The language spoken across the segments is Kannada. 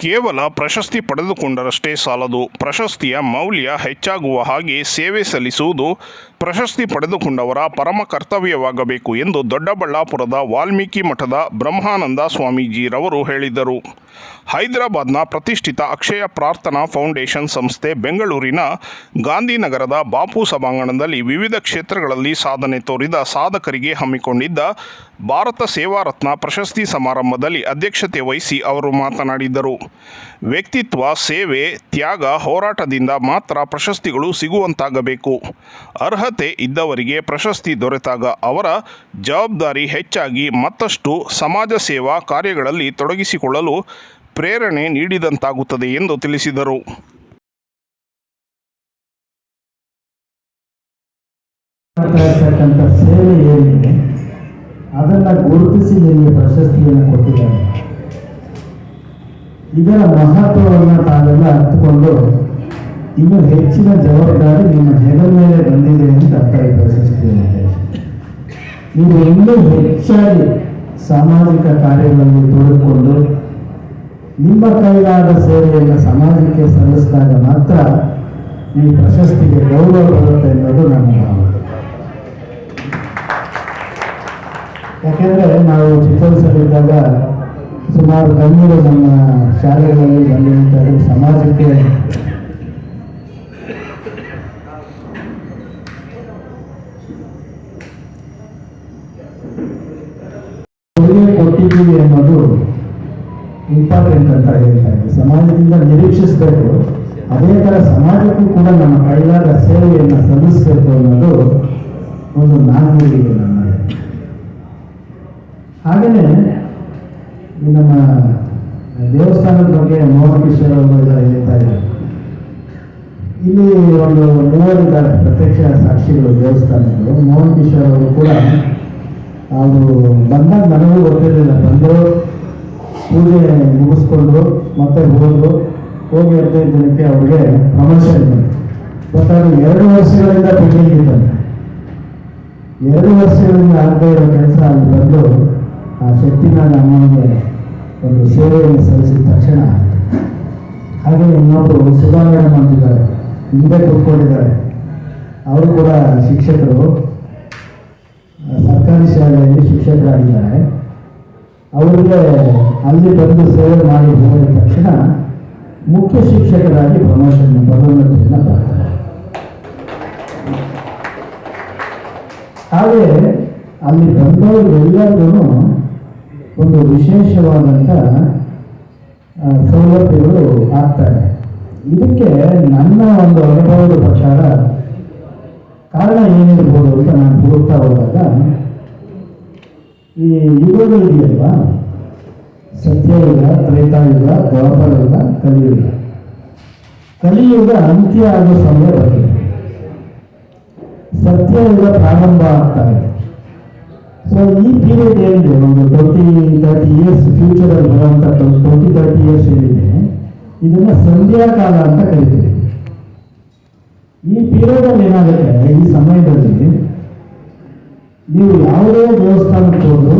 ಕೇವಲ ಪ್ರಶಸ್ತಿ ಪಡೆದುಕೊಂಡರಷ್ಟೇ ಸಾಲದು. ಪ್ರಶಸ್ತಿಯ ಮೌಲ್ಯ ಹೆಚ್ಚಾಗುವ ಹಾಗೆ ಸೇವೆ ಸಲ್ಲಿಸುವುದು ಪ್ರಶಸ್ತಿ ಪಡೆದುಕೊಂಡವರ ಪರಮ ಕರ್ತವ್ಯವಾಗಬೇಕು ಎಂದು ದೊಡ್ಡಬಳ್ಳಾಪುರದ ವಾಲ್ಮೀಕಿ ಮಠದ ಬ್ರಹ್ಮಾನಂದ ಸ್ವಾಮೀಜಿರವರು ಹೇಳಿದರು. ಹೈದರಾಬಾದ್ನ ಪ್ರತಿಷ್ಠಿತ ಅಕ್ಷಯ ಪ್ರಾರ್ಥನಾ ಫೌಂಡೇಶನ್ ಸಂಸ್ಥೆ ಬೆಂಗಳೂರಿನ ಗಾಂಧಿನಗರದ ಬಾಪು ಸಭಾಂಗಣದಲ್ಲಿ ವಿವಿಧ ಕ್ಷೇತ್ರಗಳಲ್ಲಿ ಸಾಧನೆ ತೋರಿದ ಸಾಧಕರಿಗೆ ಹಮ್ಮಿಕೊಂಡಿದ್ದ ಭಾರತ ಸೇವಾ ರತ್ನ ಪ್ರಶಸ್ತಿ ಸಮಾರಂಭದಲ್ಲಿ ಅಧ್ಯಕ್ಷತೆ ವಹಿಸಿ ಅವರು ಮಾತನಾಡಿದರು. ವ್ಯಕ್ತಿತ್ವ, ಸೇವೆ, ತ್ಯಾಗ, ಹೋರಾಟದಿಂದ ಮಾತ್ರ ಪ್ರಶಸ್ತಿಗಳು ಸಿಗುವಂತಾಗಬೇಕು. ಅರ್ಹತೆ ಇದ್ದವರಿಗೆ ಪ್ರಶಸ್ತಿ ದೊರೆತಾಗ ಅವರ ಜವಾಬ್ದಾರಿ ಹೆಚ್ಚಾಗಿ ಮತ್ತಷ್ಟು ಸಮಾಜ ಸೇವಾ ಕಾರ್ಯಗಳಲ್ಲಿ ತೊಡಗಿಸಿಕೊಳ್ಳಲು ಪ್ರೇರಣೆ ನೀಡಿದಂತಾಗುತ್ತದೆ ಎಂದು ತಿಳಿಸಿದರು. ಸೇವೆ ಏನಿದೆ, ಅದನ್ನು ಗುರುತಿಸಿ ನಿಮಗೆ ಪ್ರಶಸ್ತಿಯನ್ನು ಕೊಟ್ಟಿದ್ದಾರೆ. ಇದರ ಮಹತ್ವವನ್ನು ತಾವೆಲ್ಲ ಅರ್ಥಕೊಂಡು ಇನ್ನೂ ಹೆಚ್ಚಿನ ಜವಾಬ್ದಾರಿ ನಿಮ್ಮ ಹೆಗಲ ಮೇಲೆ ಬಂದಿದೆ ಅಂತ ಇದೆ ಪ್ರಶಸ್ತಿಯ ನೀವು ಇನ್ನೂ ಹೆಚ್ಚಾಗಿ ಸಾಮಾಜಿಕ ಕಾರ್ಯಗಳಲ್ಲಿ ತೊಡಗಿಕೊಂಡು ನಿಮ್ಮ ಕೈಲಾದ ಸೇವೆಯನ್ನು ಸಮಾಜಕ್ಕೆ ಸಲ್ಲಿಸಿದಾಗ ಮಾತ್ರ ಈ ಪ್ರಶಸ್ತಿಗೆ ಗೌರವ ಬರುತ್ತೆ ಅನ್ನೋದು ನನ್ನ ಭಾವನೆ. ಯಾಕೆಂದರೆ ನಾವು ವಯಸ್ಸಲ್ಲಿದ್ದಾಗ ಸುಮಾರು ಗಣ್ಯರು ನಮ್ಮ ಶಾಲೆಗಳಲ್ಲಿ ಬಂದಿರುವಂಥದ್ದು ಸಮಾಜಕ್ಕೆ ಕೊಟ್ಟಿದ್ದೀವಿ ಅನ್ನೋದು ಇಂಪಾರ್ಟೆಂಟ್ ಅಂತ ಹೇಳ್ತಾ ಇದ್ದೆ ಸಮಾಜದಿಂದ ನಿರೀಕ್ಷಿಸಬೇಕು. ಅದೇ ಥರ ಸಮಾಜಕ್ಕೂ ಕೂಡ ನಮ್ಮ ಕೈಲಾದ ಸೇವೆಯನ್ನು ಸಲ್ಲಿಸಬೇಕು ಅನ್ನೋದು ಒಂದು ನಾನು ನನ್ನ ಹಾಗೆಯೇ ನಮ್ಮ ದೇವಸ್ಥಾನದ ಬಗ್ಗೆ ಅವರು ಹೇಳ್ತಾ ಇದ್ದಾರೆ. ಇಲ್ಲಿ ಒಂದು ಮೂವರಿದ್ದಾರೆ ಪ್ರತ್ಯಕ್ಷ ಸಾಕ್ಷಿಗಳು ದೇವಸ್ಥಾನಗಳು ಮೋಹನ್ ಕಿಶೋರ್ ಅವರು ಕೂಡ ಅವರು ಬಂದಾಗ ನನಗೂ ಗೊತ್ತಿರಲಿಲ್ಲ. ಬಂದು ಪೂಜೆ ಮುಗಿಸ್ಕೊಂಡು ಮತ್ತೆ ಹೋದ್ರು. ಹೋಗಿ ಹದಿನೈದು ದಿನಕ್ಕೆ ಅವ್ರಿಗೆ ಪ್ರಮೋಷನ್ ಬಂತು. ಬಟ್ ಅದು ಎರಡು ವರ್ಷಗಳಿಂದ ಇದ್ದಂತೆ ಎರಡು ವರ್ಷಗಳಿಂದ ಆಗದೇ ಇರೋ ಕೆಲಸ ಅಲ್ಲಿ ಬಂದು ಆ ಶಕ್ತಿನ ಅಮ್ಮನಿಗೆ ಒಂದು ಸೇವೆಯನ್ನು ಸಲ್ಲಿಸಿದ ತಕ್ಷಣ. ಹಾಗೆ ಇನ್ನೊಬ್ಬರು ಸುಧಾ ಮೇಡಮ್ ಅಂತಿದ್ದಾರೆ ಹಿಂದೆ ಕೂತ್ಕೊಂಡಿದ್ದಾರೆ. ಅವರು ಕೂಡ ಶಿಕ್ಷಕರು. ಸರ್ಕಾರಿ ಶಾಲೆಯಲ್ಲಿ ಶಿಕ್ಷಕರಾಗಿದ್ದಾರೆ. ಅವರಿಗೆ ಅಲ್ಲಿ ಬಂದು ಸೇವೆ ಮಾಡಿ ಹೋದ ತಕ್ಷಣ ಮುಖ್ಯ ಶಿಕ್ಷಕರಾಗಿ ಪ್ರಮೋಷನ್, ಪದೋನ್ನತಿಯನ್ನು ಬರ್ತಾರೆ ಹಾಗೆ ಅಲ್ಲಿ ಬಂದವರು ಎಲ್ಲರಿಗೂ ಒಂದು ವಿಶೇಷವಾದಂಥ ಸೌಲಭ್ಯಗಳು ಆಗ್ತಾರೆ ಇದಕ್ಕೆ ನನ್ನ ಒಂದು ಅನುಭವದ ಪ್ರಕಾರ ಕಾರಣ ಏನಿರ್ಬೋದು ಅಂತ ನಾನು ಹುಡುಕ್ತಾ ಹೋದಾಗ, ಈ ಯುಗಗಳಿದೆಯಲ್ವಾ ಸತ್ಯಯುಗ, ತ್ರೇತಾಯುಗ ದ್ವಾಪರ ಯುಗ ಕಲಿಯುಗ. ಕಲಿಯುಗ ಅಂತ್ಯ ಆಗೋ ಸಮಯ ಸತ್ಯ ಇಲ್ಲ ಪ್ರಾರಂಭ ಆಗ್ತಾ ಇದೆ. ಸೊ ಈ ಪೀರಿಯಡ್ ಏನಿದೆ ಒಂದು ತರ್ಟಿ ಇಯರ್ಸ್ ಫ್ಯೂಚರಲ್ಲಿ ಬರುವಂಥ ಟ್ವೆಂಟಿ ತರ್ಟಿ ಇಯರ್ಸ್ ಏನಿದೆ ಇದನ್ನ ಸಂಧ್ಯಾಕಾಲ ಅಂತ ಕರಿತೀವಿ. ಈ ಪೀರಿಯಡಲ್ಲಿ ಏನಾಗುತ್ತೆ, ಈ ಸಮಯದಲ್ಲಿ ನೀವು ಯಾವುದೇ ದೇವಸ್ಥಾನಕ್ಕೆ ಹೋದ್ರು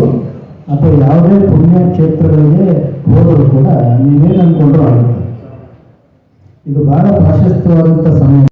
ಅಥವಾ ಯಾವುದೇ ಪುಣ್ಯ ಕ್ಷೇತ್ರಗಳಿಗೆ ಹೋದರೂ ಕೂಡ ನೀವೇನು ಅನ್ಕೊಂಡ್ರು ಆಗುತ್ತೆ. ಇದು ಬಹಳ ಪ್ರಾಶಸ್ತ್ಯವಾದಂಥ ಸಮಯ.